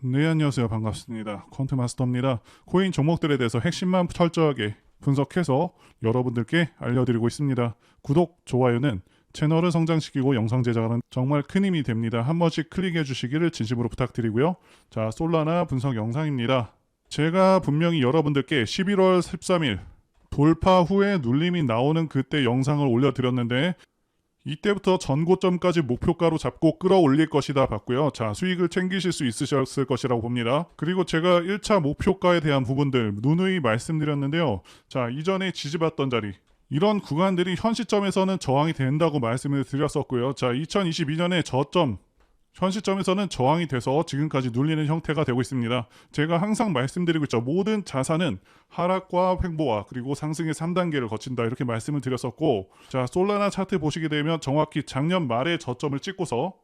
네, 안녕하세요. 반갑습니다. 콘트 마스터입니다. 코인 종목들에 대해서 핵심만 철저하게 분석해서 여러분들께 알려드리고 있습니다. 구독, 좋아요는 채널을 성장시키고 영상 제작하는 정말 큰 힘이 됩니다. 한 번씩 클릭해 주시기를 진심으로 부탁드리고요. 자, 솔라나 분석 영상입니다. 제가 분명히 여러분들께 11월 13일 돌파 후에 눌림이 나오는 그때 영상을 올려드렸는데 이때부터 전고점까지 목표가로 잡고 끌어올릴 것이다 봤고요. 자, 수익을 챙기실 수 있으셨을 것이라고 봅니다. 그리고 제가 1차 목표가에 대한 부분들 누누이 말씀드렸는데요. 자, 이전에 지지받던 자리 이런 구간들이 현 시점에서는 저항이 된다고 말씀을 드렸었고요. 자, 2022년에 저점 현 시점에서는 저항이 돼서 지금까지 눌리는 형태가 되고 있습니다. 제가 항상 말씀드리고 있죠. 모든 자산은 하락과 횡보와 그리고 상승의 3단계를 거친다 이렇게 말씀을 드렸었고 자 솔라나 차트 보시게 되면 정확히 작년 말에 저점을 찍고서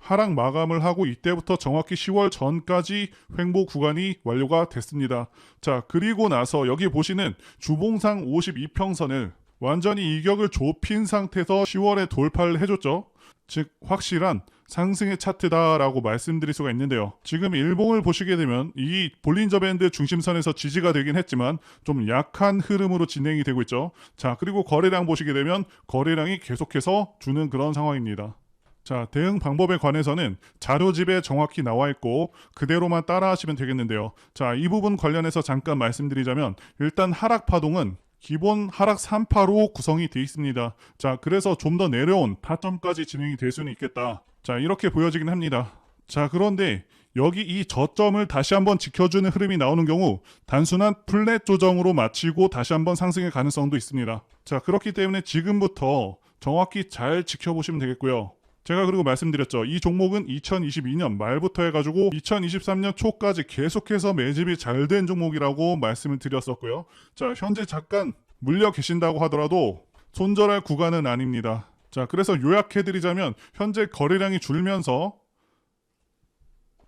하락 마감을 하고 이때부터 정확히 10월 전까지 횡보 구간이 완료가 됐습니다. 자 그리고 나서 여기 보시는 주봉상 52평선을 완전히 이격을 좁힌 상태에서 10월에 돌파를 해줬죠. 즉 확실한 상승의 차트다라고 말씀드릴 수가 있는데요. 지금 일봉을 보시게 되면 이 볼린저 밴드 중심선에서 지지가 되긴 했지만 좀 약한 흐름으로 진행이 되고 있죠. 자, 그리고 거래량 보시게 되면 거래량이 계속해서 주는 그런 상황입니다. 자, 대응 방법에 관해서는 자료집에 정확히 나와 있고 그대로만 따라 하시면 되겠는데요. 자, 이 부분 관련해서 잠깐 말씀드리자면 일단 하락 파동은 기본 하락 3파로 구성이 되어 있습니다. 자, 그래서 좀 더 내려온 타점까지 진행이 될 수는 있겠다. 자, 이렇게 보여지긴 합니다. 자, 그런데 여기 이 저점을 다시 한번 지켜주는 흐름이 나오는 경우 단순한 플랫 조정으로 마치고 다시 한번 상승의 가능성도 있습니다. 자, 그렇기 때문에 지금부터 정확히 잘 지켜보시면 되겠고요. 제가 그리고 말씀드렸죠. 이 종목은 2022년 말부터 해가지고 2023년 초까지 계속해서 매집이 잘 된 종목이라고 말씀을 드렸었고요. 자, 현재 잠깐 물려 계신다고 하더라도 손절할 구간은 아닙니다. 자, 그래서 요약해드리자면 현재 거래량이 줄면서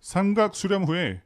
삼각 수렴 후에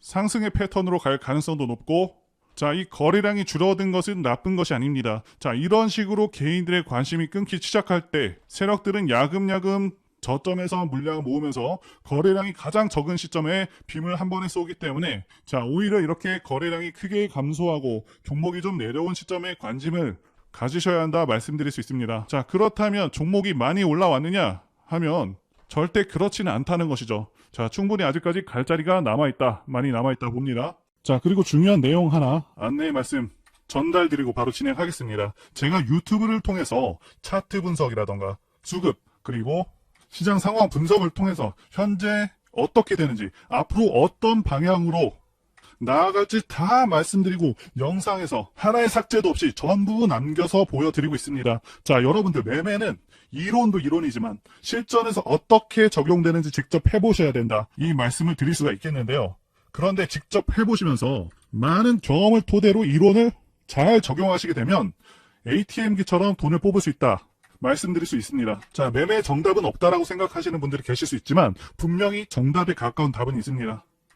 상승의 패턴으로 갈 가능성도 높고 자, 이 거래량이 줄어든 것은 나쁜 것이 아닙니다. 자, 이런 식으로 개인들의 관심이 끊기 시작할 때 세력들은 야금야금 저점에서 물량을 모으면서 거래량이 가장 적은 시점에 빔을 한 번에 쏘기 때문에 자, 오히려 이렇게 거래량이 크게 감소하고 종목이 좀 내려온 시점에 관심을 가지셔야 한다 말씀드릴 수 있습니다. 자, 그렇다면 종목이 많이 올라왔느냐 하면 절대 그렇지는 않다는 것이죠. 자, 충분히 아직까지 갈 자리가 남아 있다. 많이 남아 있다 봅니다. 자, 그리고 중요한 내용 하나 안내 말씀 전달드리고 바로 진행하겠습니다. 제가 유튜브를 통해서 차트 분석이라던가 수급 그리고 시장 상황 분석을 통해서 현재 어떻게 되는지 앞으로 어떤 방향으로 나아갈지 다 말씀드리고 영상에서 하나의 삭제도 없이 전부 남겨서 보여드리고 있습니다. 자, 여러분들 매매는 이론도 이론이지만 실전에서 어떻게 적용되는지 직접 해보셔야 된다. 이 말씀을 드릴 수가 있겠는데요. 그런데 직접 해보시면서 많은 경험을 토대로 이론을 잘 적용하시게 되면 ATM기처럼 돈을 뽑을 수 있다. 말씀드릴 수 있습니다. 자, 매매 정답은 없다라고 생각하시는 분들이 계실 수 있지만 분명히 정답에 가까운 답은 있습니다.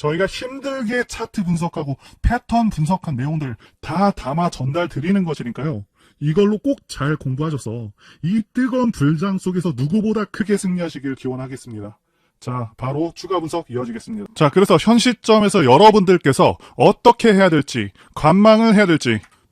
저희가 힘들게 차트 분석하고 패턴 분석한 내용들 다 담아 전달 드리는 것이니까요. 이걸로 꼭 잘 공부하셔서 이 뜨거운 불장 속에서 누구보다 크게 승리하시길 기원하겠습니다. 자, 바로 추가 분석 이어지겠습니다. 자, 그래서 현 시점에서 여러분들께서 어떻게 해야 될지, 관망을 해야 될지,